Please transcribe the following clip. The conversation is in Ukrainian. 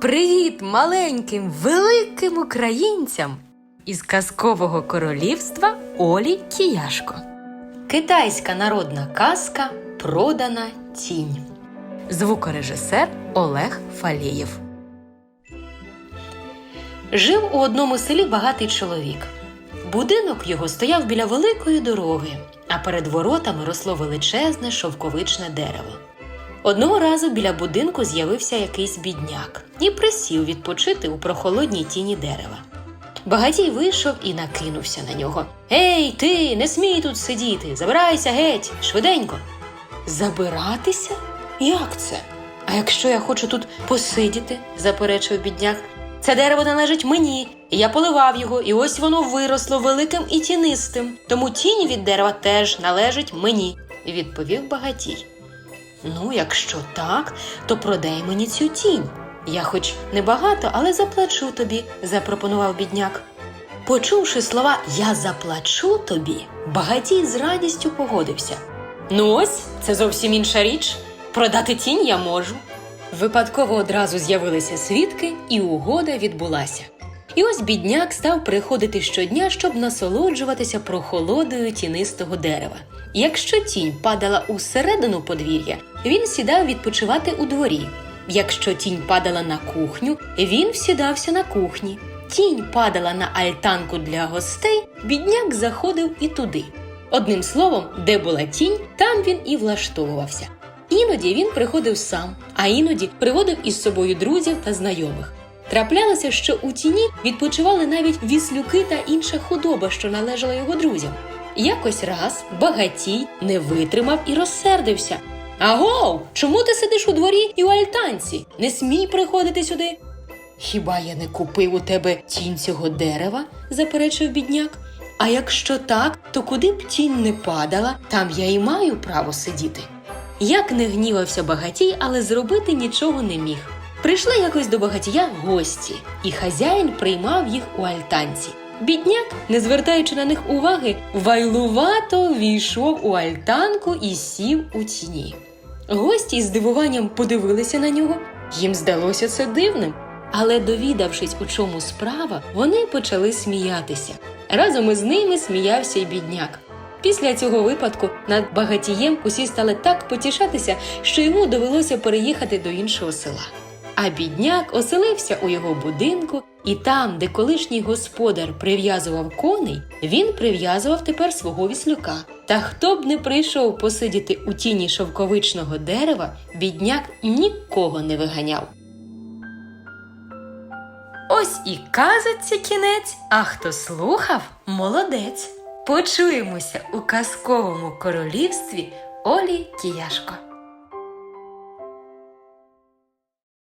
Привіт маленьким великим українцям із казкового королівства Олі Кіяшко. Китайська народна казка Продана тінь. Звукорежисер Олег Фалієв. Жив у одному селі багатий чоловік. Будинок його стояв біля великої дороги, а перед воротами росло величезне шовковичне дерево. Одного разу біля будинку з'явився якийсь бідняк і присів відпочити у прохолодній тіні дерева. Багатій вийшов і накинувся на нього. Ей, ти, не смій тут сидіти, забирайся геть, швиденько. Забиратися? Як це? А якщо я хочу тут посидіти, заперечив бідняк. Це дерево належить мені, і я поливав його, і ось воно виросло великим і тінистим. Тому тінь від дерева теж належить мені, відповів багатій. Ну, якщо так, то продай мені цю тінь. Я хоч небагато, але заплачу тобі, запропонував бідняк. Почувши слова Я заплачу тобі, багатій з радістю погодився. Ну ось, це зовсім інша річ. Продати тінь я можу. Випадково одразу з'явилися свідки, і угода відбулася. І ось бідняк став приходити щодня, щоб насолоджуватися прохолодою тінистого дерева. Якщо тінь падала усередину подвір'я, він сідав відпочивати у дворі. Якщо тінь падала на кухню, він всідався на кухні. Тінь падала на альтанку для гостей, бідняк заходив і туди. Одним словом, де була тінь, там він і влаштовувався. Іноді він приходив сам, а іноді приводив із собою друзів та знайомих. Траплялося, що у тіні відпочивали навіть віслюки та інша худоба, що належала його друзям. Якось раз багатій не витримав і розсердився. Агов, чому ти сидиш у дворі і у альтанці? Не смій приходити сюди. Хіба я не купив у тебе тінь цього дерева? заперечив бідняк. А якщо так, то куди б тінь не падала, там я і маю право сидіти. Як не гнівався багатій, але зробити нічого не міг. Прийшли якось до багатія гості, і хазяїн приймав їх у альтанці. Бідняк, не звертаючи на них уваги, вайлувато війшов у альтанку і сів у тіні. Гості із здивуванням подивилися на нього. Їм здалося це дивним. Але, довідавшись, у чому справа, вони почали сміятися. Разом із ними сміявся й бідняк. Після цього випадку над багатієм усі стали так потішатися, що йому довелося переїхати до іншого села. А бідняк оселився у його будинку, і там, де колишній господар прив'язував коней, він прив'язував тепер свого віслюка. Та хто б не прийшов посидіти у тіні шовковичного дерева, бідняк нікого не виганяв. Ось і казаться кінець, а хто слухав, молодець. Почуємося у казковому королівстві Олі Кіяшко.